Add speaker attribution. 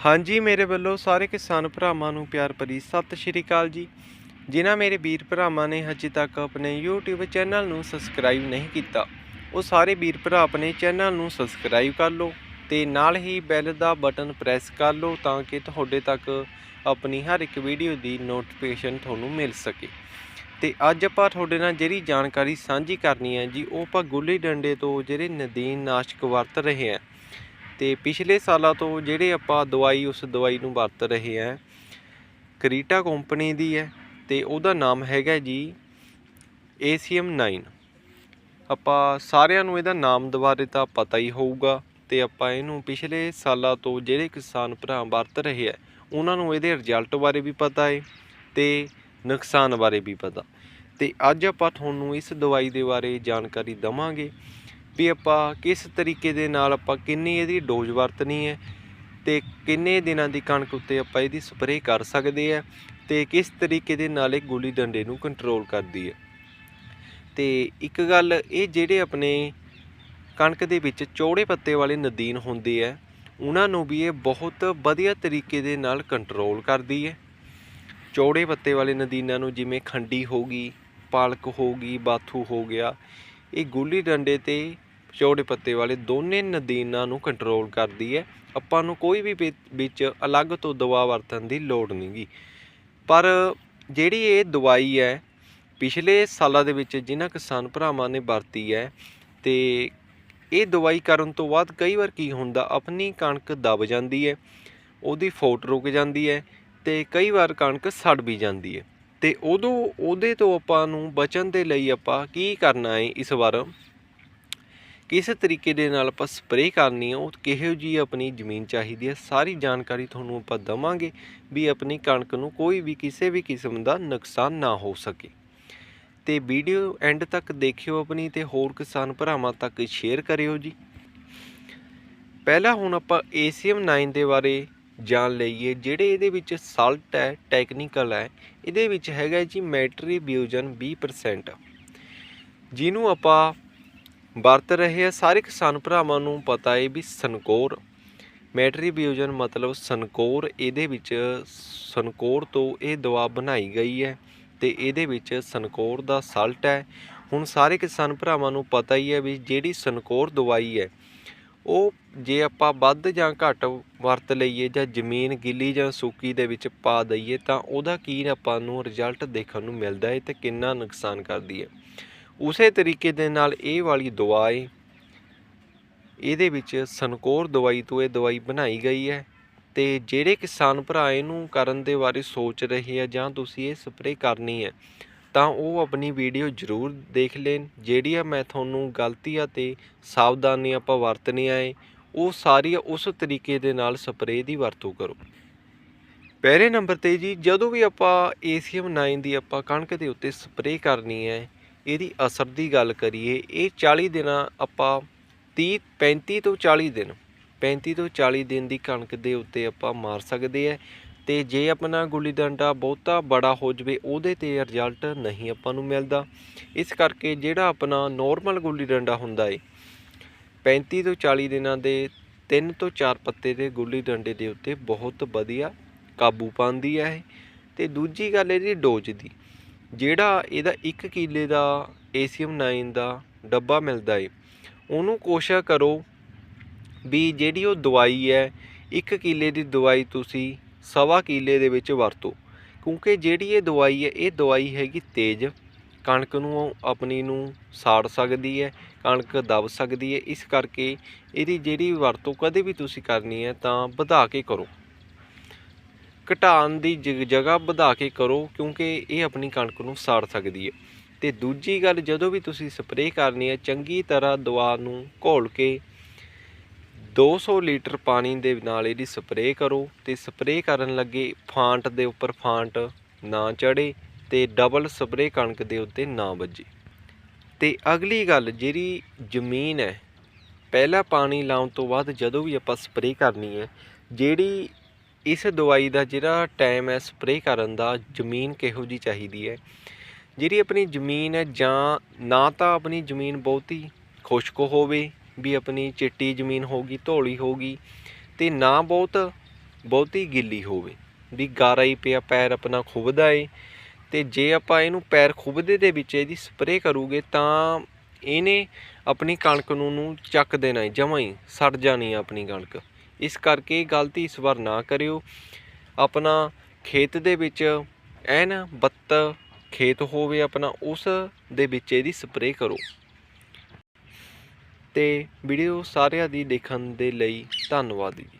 Speaker 1: ਹਾਂਜੀ, ਮੇਰੇ ਵੱਲੋਂ ਸਾਰੇ ਕਿਸਾਨ ਭਰਾਵਾਂ ਨੂੰ ਪਿਆਰ ਭਰੀ ਸਤਿ ਸ਼੍ਰੀ ਅਕਾਲ ਜੀ। ਜਿਨ੍ਹਾਂ ਮੇਰੇ ਵੀਰ ਭਰਾਵਾਂ ਨੇ ਹਜੇ ਤੱਕ ਆਪਣੇ YouTube ਚੈਨਲ ਨੂੰ ਸਬਸਕ੍ਰਾਈਬ ਨਹੀਂ ਕੀਤਾ, ਉਹ ਸਾਰੇ ਵੀਰ ਭਰਾ ਆਪਣੇ ਚੈਨਲ ਨੂੰ ਸਬਸਕ੍ਰਾਈਬ ਕਰ ਲਓ ਤੇ ਨਾਲ ਹੀ ਬੈਲ ਦਾ ਬਟਨ ਪ੍ਰੈਸ ਕਰ ਲਓ ਤਾਂ ਕਿ ਤੁਹਾਡੇ ਤੱਕ ਆਪਣੀ ਹਰ ਇੱਕ ਵੀਡੀਓ ਦੀ ਨੋਟੀਫਿਕੇਸ਼ਨ ਤੁਹਾਨੂੰ ਮਿਲ ਸਕੇ। ਤੇ ਅੱਜ ਆਪਾਂ ਤੁਹਾਡੇ ਨਾਲ ਜਿਹੜੀ ਜਾਣਕਾਰੀ ਸਾਂਝੀ ਕਰਨੀ ਹੈ ਜੀ, ਉਹ ਆਪਾਂ ਗੁੱਲੀ ਡੰਡੇ ਤੋਂ ਜਿਹੜੇ ਨਦੀਨ ਨਾਸ਼ਕ ਵਰਤ ਰਹੇ ਹਾਂ ਤੇ ਪਿਛਲੇ ਸਾਲਾਂ ਤੋਂ ਜਿਹੜੇ ਆਪਾਂ ਦਵਾਈ, ਉਸ ਦਵਾਈ ਨੂੰ ਵਰਤ ਰਹੇ ਹਾਂ, ਕਰੀਟਾ ਕੰਪਨੀ ਦੀ ਹੈ ਤੇ ਉਹਦਾ ਨਾਮ ਹੈਗਾ ਜੀ ACM 9 ਆਪਾਂ ਸਾਰਿਆਂ ਨੂੰ ਇਹਦਾ ਨਾਮ ਦੁਬਾਰੇ ਤਾਂ ਪਤਾ ਹੀ ਹੋਊਗਾ ਤੇ ਆਪਾਂ ਇਹਨੂੰ ਪਿਛਲੇ ਸਾਲਾਂ ਤੋਂ ਜਿਹੜੇ ਕਿਸਾਨ ਭਰਾ ਵਰਤ ਰਹੇ ਆ ਉਹਨਾਂ ਨੂੰ ਇਹਦੇ ਰਿਜ਼ਲਟ ਬਾਰੇ ਵੀ ਪਤਾ ਹੈ ਤੇ ਨੁਕਸਾਨ ਬਾਰੇ ਵੀ ਪਤਾ। ਤੇ ਅੱਜ ਆਪਾਂ ਤੁਹਾਨੂੰ ਇਸ ਦਵਾਈ ਦੇ ਬਾਰੇ ਜਾਣਕਾਰੀ ਦਵਾਂਗੇ। ਵੀ ਆਪਾਂ ਕਿਸ ਤਰੀਕੇ ਦੇ ਨਾਲ ਆਪਾਂ ਕਿੰਨੀ ਇਹਦੀ ਡੋਜ਼ ਵਰਤਣੀ ਹੈ ਤੇ ਕਿੰਨੇ ਦਿਨਾਂ ਦੀ ਕਣਕ ਉੱਤੇ ਆਪਾਂ ਇਹਦੀ ਸਪਰੇਅ ਕਰ ਸਕਦੇ ਆ ਤੇ ਕਿਸ ਤਰੀਕੇ ਦੇ ਨਾਲ ਇਹ ਗੁੱਲੀ ਡੰਡੇ ਨੂੰ ਕੰਟਰੋਲ ਕਰਦੀ ਹੈ। ਤੇ ਇੱਕ ਗੱਲ, ਇਹ ਜਿਹੜੇ ਆਪਣੇ ਕਣਕ ਦੇ ਵਿੱਚ ਚੌੜੇ ਪੱਤੇ ਵਾਲੇ ਨਦੀਨ ਹੁੰਦੇ ਆ ਉਹਨਾਂ ਨੂੰ ਵੀ ਇਹ ਬਹੁਤ ਵਧੀਆ ਤਰੀਕੇ ਦੇ ਨਾਲ ਕੰਟਰੋਲ ਕਰਦੀ ਹੈ। ਚੌੜੇ ਪੱਤੇ ਵਾਲੇ ਨਦੀਨਾਂ ਨੂੰ ਜਿਵੇਂ ਖੰਡੀ ਹੋ ਗਈ, ਪਾਲਕ ਹੋ ਗਈ, ਬਾਥੂ ਹੋ ਗਿਆ, ਇਹ ਗੁੱਲੀ ਡੰਡੇ ਤੇ ਚੌੜੇ ਪੱਤੇ ਵਾਲੇ ਦੋਨੇ ਨਦੀਨਾਂ ਨੂੰ ਕੰਟਰੋਲ ਕਰਦੀ ਹੈ। ਆਪਾਂ ਨੂੰ ਕੋਈ ਵੀ ਵਿੱਚ ਅਲੱਗ ਤੋਂ ਦਵਾ ਵਰਤਣ ਦੀ ਲੋੜ ਨਹੀਂਗੀ। ਪਰ ਜਿਹੜੀ ਇਹ ਦਵਾਈ ਹੈ, ਪਿਛਲੇ ਸਾਲਾਂ ਦੇ ਵਿੱਚ ਜਿਨ੍ਹਾਂ ਕਿਸਾਨ ਭਰਾਵਾਂ ਨੇ ਵਰਤੀ ਹੈ ਤੇ ਇਹ ਦਵਾਈ ਕਰਨ ਤੋਂ ਬਾਅਦ ਕਈ ਵਾਰ ਕੀ ਹੁੰਦਾ, ਆਪਣੀ ਕਣਕ ਦਬ ਜਾਂਦੀ ਹੈ, ਉਹਦੀ ਫੋਟ ਰੁਕ ਜਾਂਦੀ ਹੈ ਤੇ ਕਈ ਵਾਰ ਕਣਕ ਸੜ ਵੀ ਜਾਂਦੀ ਹੈ। ਤੇ ਉਦੋਂ, ਉਹਦੇ ਤੋਂ ਆਪਾਂ ਨੂੰ ਬਚਣ ਦੇ ਲਈ ਆਪਾਂ ਕੀ ਕਰਨਾ ਹੈ ਇਸ ਵਾਰ? ਕਿਸ ਤਰੀਕੇ ਦੇ ਨਾਲ ਆਪਾਂ ਸਪਰੇਅ ਕਰਨੀ ਆ, ਉਹ ਕਿਹੋ ਜੀ ਆਪਣੀ ਜ਼ਮੀਨ ਚਾਹੀਦੀ ਹੈ ਸਾਰੀ ਜਾਣਕਾਰੀ ਤੁਹਾਨੂੰ ਆਪਾਂ ਦਵਾਂਗੇ ਵੀ ਆਪਣੀ ਕਣਕ ਨੂੰ ਕੋਈ ਵੀ ਕਿਸੇ ਵੀ ਕਿਸਮ ਦਾ ਨੁਕਸਾਨ ਨਾ ਹੋ ਸਕੇ। ਤੇ ਵੀਡੀਓ ਐਂਡ ਤੱਕ ਦੇਖਿਓ ਆਪਣੀ ਤੇ ਹੋਰ ਕਿਸਾਨ ਭਰਾਵਾਂ ਤੱਕ ਸ਼ੇਅਰ ਕਰਿਓ ਜੀ। ਪਹਿਲਾਂ ਹੁਣ ਆਪਾਂ ACM 9 ਦੇ ਬਾਰੇ ਜਾਣ ਲਈਏ, ਜਿਹੜੇ ਇਹਦੇ ਵਿੱਚ ਸਾਲਟ ਹੈ ਟੈਕਨੀਕਲ ਹੈ, ਇਹਦੇ ਵਿੱਚ ਹੈਗਾ ਜੀ ਮੈਟਰੀ ਬਿਊਜਨ 20% ਜਿਹਨੂੰ ਆਪਾਂ ਵਰਤ ਰਹੇ ਆ ਸਾਰੇ ਕਿਸਾਨ ਭਰਾਵਾਂ ਨੂੰ ਪਤਾ ਹੈ ਵੀ ਸਨਕੋਰ ਮੈਟਰੀਬਿਊਜਨ ਮਤਲਬ ਸਨਕੋਰ ਇਹਦੇ ਵਿੱਚ ਸਨਕੋਰ ਤੋਂ ਇਹ ਦਵਾ ਬਣਾਈ ਗਈ ਹੈ ਤੇ ਇਹਦੇ ਵਿੱਚ ਸਨਕੋਰ ਦਾ ਸਲਟ ਹੈ। ਹੁਣ ਸਾਰੇ ਕਿਸਾਨ ਭਰਾਵਾਂ ਨੂੰ ਪਤਾ ਹੀ ਹੈ ਵੀ ਜਿਹੜੀ ਸਨਕੋਰ ਦਵਾਈ ਹੈ, ਉਹ ਜੇ ਆਪਾਂ ਵੱਧ ਜਾਂ ਘੱਟ ਵਰਤ ਲਈਏ ਜਾਂ ਜ਼ਮੀਨ ਗਿੱਲੀ ਜਾਂ ਸੁੱਕੀ ਦੇ ਵਿੱਚ ਪਾ ਦਈਏ ਤਾਂ ਉਹਦਾ ਕੀ ਆਪਾਂ ਨੂੰ ਰਿਜ਼ਲਟ ਦੇਖਣ ਨੂੰ ਮਿਲਦਾ ਹੈ ਤੇ ਕਿੰਨਾ ਨੁਕਸਾਨ ਕਰਦੀ ਹੈ। ਉਸੇ ਤਰੀਕੇ ਦੇ ਨਾਲ ਇਹ ਵਾਲੀ ਦਵਾ ਏ ਇਹਦੇ ਵਿੱਚ ਸਨਕੋਰ ਦਵਾਈ ਤੋਂ ਇਹ ਦਵਾਈ ਬਣਾਈ ਗਈ ਹੈ ਤੇ ਜਿਹੜੇ ਕਿਸਾਨ ਭਰਾ ਇਹਨੂੰ ਕਰਨ ਦੇ ਬਾਰੇ ਸੋਚ ਰਹੇ ਆ ਜਾਂ ਤੁਸੀਂ ਇਹ ਸਪਰੇਅ ਕਰਨੀ ਹੈ, ਤਾਂ ਉਹ ਆਪਣੀ ਵੀਡੀਓ ਜ਼ਰੂਰ ਦੇਖ ਲੈਣ। ਜਿਹੜੀਆਂ ਮੈਂ ਤੁਹਾਨੂੰ ਗਲਤੀਆਂ ਤੇ ਸਾਵਧਾਨੀ ਆਪਾਂ ਵਰਤਣੀਆਂ ਏ, ਉਹ ਸਾਰੀਆਂ ਉਸ ਤਰੀਕੇ ਦੇ ਨਾਲ ਸਪਰੇਅ ਦੀ ਵਰਤੋਂ ਕਰੋ। ਪਹਿਲੇ ਨੰਬਰ ਤੇ ਜੀ, ਜਦੋਂ ਵੀ ਆਪਾਂ ACM 9 ਦੀ ਆਪਾਂ ਕਣਕ ਦੇ ਉੱਤੇ ਸਪਰੇਅ ਕਰਨੀ ਹੈ ਇਹਦੀ ਅਸਰ ਦੀ ਗੱਲ ਕਰੀਏ, ਇਹ 40 ਦਿਨਾਂ ਆਪਾਂ 30 35 ਤੋਂ 40 ਦਿਨ 35 ਤੋਂ 40 ਦਿਨ ਦੀ ਕਣਕ ਦੇ ਉੱਤੇ ਆਪਾਂ ਮਾਰ ਸਕਦੇ ਆ ਤੇ ਜੇ ਆਪਣਾ ਗੁੱਲੀ ਡੰਡਾ ਬਹੁਤਾ ਬੜਾ ਹੋ ਜਵੇ, ਉਹਦੇ ਤੇ ਰਿਜ਼ਲਟ ਨਹੀਂ ਆਪਾਂ ਨੂੰ ਮਿਲਦਾ। ਇਸ ਕਰਕੇ ਜਿਹੜਾ ਆਪਣਾ ਨੋਰਮਲ ਗੁੱਲੀ ਡੰਡਾ ਹੁੰਦਾ ਏ 35 ਤੋਂ 40 ਦਿਨਾਂ ਦੇ 3 ਤੋਂ 4 ਪੱਤੇ ਦੇ ਗੁੱਲੀ ਡੰਡੇ ਦੇ ਉੱਤੇ ਬਹੁਤ ਵਧੀਆ ਕਾਬੂ ਪਾਉਂਦੀ ਹੈ ਇਹ। ਤੇ ਦੂਜੀ ਗੱਲ ਇਹਦੀ ਡੋਜ਼ ਦੀ। ਜਿਹੜਾ ਇਹਦਾ 1 ਕਿੱਲੇ ਦਾ ACM 9 ਦਾ ਡੱਬਾ ਮਿਲਦਾ ਏ, ਉਹਨੂੰ ਕੋਸ਼ਿਸ਼ ਕਰੋ ਵੀ ਜਿਹੜੀ ਉਹ ਦਵਾਈ ਹੈ 1 ਕਿੱਲੇ ਦੀ ਦਵਾਈ ਤੁਸੀਂ ਸਵਾ ਕਿੱਲੇ ਦੇ ਵਿੱਚ ਵਰਤੋ, ਕਿਉਂਕਿ ਜਿਹੜੀ ਇਹ ਦਵਾਈ ਹੈ, ਇਹ ਦਵਾਈ ਹੈਗੀ ਤੇਜ਼, ਕਣਕ ਨੂੰ ਆਪਣੀ ਨੂੰ ਸਾੜ ਸਕਦੀ ਹੈ, ਕਣਕ ਦਬ ਸਕਦੀ ਹੈ, ਇਸ ਕਰਕੇ ਇਹਦੀ ਜਿਹੜੀ ਵਰਤੋਂ ਕਦੇ ਵੀ ਤੁਸੀਂ ਕਰਨੀ ਹੈ ਤਾਂ ਵਧਾ ਕੇ ਕਰੋ। ਘਟਾਉਣ ਦੀ ਜ- ਜਗ੍ਹਾ ਵਧਾ ਕੇ ਕਰੋ, ਕਿਉਂਕਿ ਇਹ ਆਪਣੀ ਕਣਕ ਨੂੰ ਸਾੜ ਸਕਦੀ ਹੈ। ਤੇ ਦੂਜੀ ਗੱਲ, ਜਦੋਂ ਵੀ ਤੁਸੀਂ ਸਪਰੇਅ ਕਰਨੀ ਹੈ, ਚੰਗੀ ਤਰ੍ਹਾਂ ਦਵਾ ਨੂੰ ਘੋਲ ਕੇ 200 ਲੀਟਰ ਪਾਣੀ ਦੇ ਨਾਲ ਇਹਦੀ ਸਪਰੇਅ ਕਰੋ ਤੇ ਸਪਰੇਅ ਕਰਨ ਲੱਗੇ ਫਾਂਟ ਦੇ ਉੱਪਰ ਫਾਂਟ ਨਾ ਚੜੇ ਤੇ ਡਬਲ ਸਪਰੇਅ ਕਣਕ ਦੇ ਉੱਤੇ ਨਾ ਵੱਜੇ। ਤੇ ਅਗਲੀ ਗੱਲ, ਜਿਹੜੀ ਜ਼ਮੀਨ ਹੈ, ਪਹਿਲਾ ਪਾਣੀ ਲਾਉਣ ਤੋਂ ਬਾਅਦ ਜਦੋਂ ਵੀ ਆਪਾਂ ਸਪਰੇਅ ਕਰਨੀ ਹੈ, ਜਿਹੜੀ ਇਸ ਦਵਾਈ ਦਾ ਜਿਹੜਾ ਟਾਈਮ ਹੈ ਸਪਰੇਅ ਕਰਨ ਦਾ, ਜ਼ਮੀਨ ਕਿਹੋ ਜੀ ਚਾਹੀਦੀ ਹੈ? ਜਿਹੜੀ ਆਪਣੀ ਜ਼ਮੀਨ ਹੈ ਜਾਂ ਨਾ ਤਾਂ ਆਪਣੀ ਜ਼ਮੀਨ ਬਹੁਤੀ ਖੁਸ਼ਕ ਹੋਵੇ ਵੀ ਆਪਣੀ ਚਿੱਟੀ ਜ਼ਮੀਨ ਹੋਗੀ ਧੌਲੀ ਹੋਗੀ ਤੇ ਨਾ ਬਹੁਤ, ਬਹੁਤੀ ਗਿੱਲੀ ਹੋਵੇ ਵੀ ਗਾਰਾ ਹੀ ਪਿਆ, ਪੈਰ ਆਪਣਾ ਖੁਬਦਾ ਏ ਤੇ ਜੇ ਆਪਾਂ ਇਹਨੂੰ ਪੈਰ ਖੁੱਬਦੇ ਦੇ ਵਿੱਚ ਇਹਦੀ ਸਪਰੇਅ ਕਰੂਗੇ ਤਾਂ ਇਹਨੇ ਆਪਣੀ ਕਣਕ ਨੂੰ ਨੂੰ ਚੱਕ ਦੇਣਾ ਜਮਾਂ ਹੀ ਸੜ ਜਾਣੀ ਆਪਣੀ ਕਣਕ। ਇਸ ਕਰਕੇ ਗਲਤੀ ਇਸ ਵਾਰ ਨਾ ਕਰਿਓ। ਆਪਣਾ ਖੇਤ ਦੇ ਵਿੱਚ ਐਨ ਬੱਤ ਖੇਤ ਹੋਵੇ, ਆਪਣਾ ਉਸ ਦੇ ਵਿੱਚ ਇਹਦੀ ਸਪਰੇਅ ਕਰੋ। ਤੇ ਵੀਡੀਓ ਸਾਰਿਆਂ ਦੀ ਦੇਖਣ ਦੇ ਲਈ ਧੰਨਵਾਦ ਜੀ।